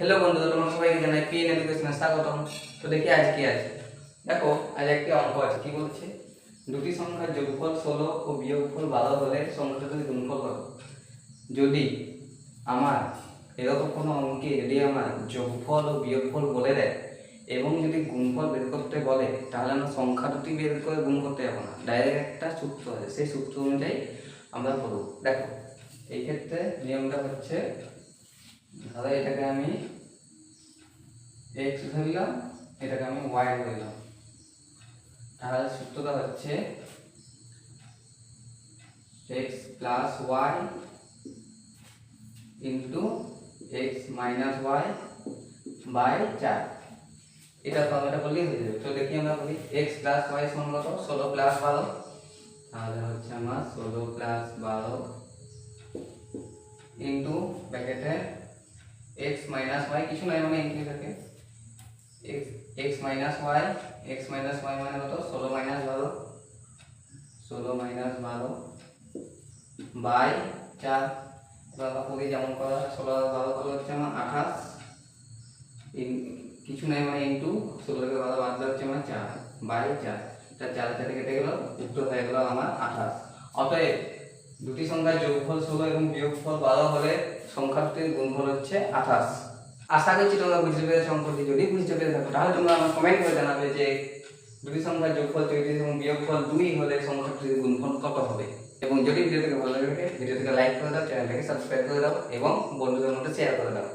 Hello বন্ধুরা তোমার সবাইকে জানাই পিএন এডুকেশনে স্বাগতম। তো দেখি আজ কি আছে। দেখো, আজ একটি অঙ্ক আছে, কি বলছে? দুটি সংখ্যার যোগফল ষোলো ও বিয়োগফল বারো হলে সংখ্যাটার গুণফল কত যদি আমার এরকম কোনো অঙ্কে যদি আমার যোগফল ও বিয়োগফল বলে দেয়, এবং যদি গুণফল বের করতে বলে, তাহলে আমরা সংখ্যা দুটি বের করে গুণ করতে যাব না। ডাইরেক্ট একটা সূত্র আছে, সেই সূত্র অনুযায়ী আমরা করব দেখো, এই ক্ষেত্রে নিয়মটা হচ্ছে ধরো এটাকে আমি এক্স ধরলাম, এটাকে আমি ওয়াই ধরলাম। তাহলে সূত্রটা হচ্ছে x plus y into x minus y by চার। এটা ফর্মুলাটা করলেই হয়ে যাবে। তো দেখি আমরা বলি এক্স প্লাস ওয়াই সমান কত? ষোলো প্লাস বারো। তাহলে হচ্ছে আমার ষোলো প্লাস বারো ইন্টু ব্র্যাকেটে এক্স মাইনাস ওয়াই কিছু নাই মানে ইন্টু থাকে? X minus y x minus y মানে কত? ষোলো মাইনাস বারো। ষোলো মাইনাস বারো বাই চার। এবার বাকি যেমন করা ষোলো বারো করলে হচ্ছে আমার আঠাশ। কিছু নাই মানে ইন্টু ষোলো থেকে বারো বাদ হচ্ছে আমার চার বাই চার। চার চার চার কেটে গেল উত্তর হয়ে গেল আমার আঠাশ। অতএব দুটি সংখ্যার যোগফল ষোলো এবং বিয়োগফল বারো হলে সংখ্যাটির গুণফল হচ্ছে আঠাশ। আশা করছি তোমরা বুঝতে পেরে সম্পর্কে যদি বুঝতে পেরে থাকো, তাহলে তোমরা আমার কমেন্ট করে জানাবে যে দুটি সংখ্যার যোগফল চৌত্রিশ এবং বিয়োগফল দুই হলে সংখ্যাটির গুণফল কত হবে। এবং যদি ভিডিও থেকে ভালো লাগে ভিডিওটিকে লাইক করে দাও চ্যানেলটাকে সাবস্ক্রাইব করে দাও এবং বন্ধুদের মধ্যে শেয়ার করে দাও।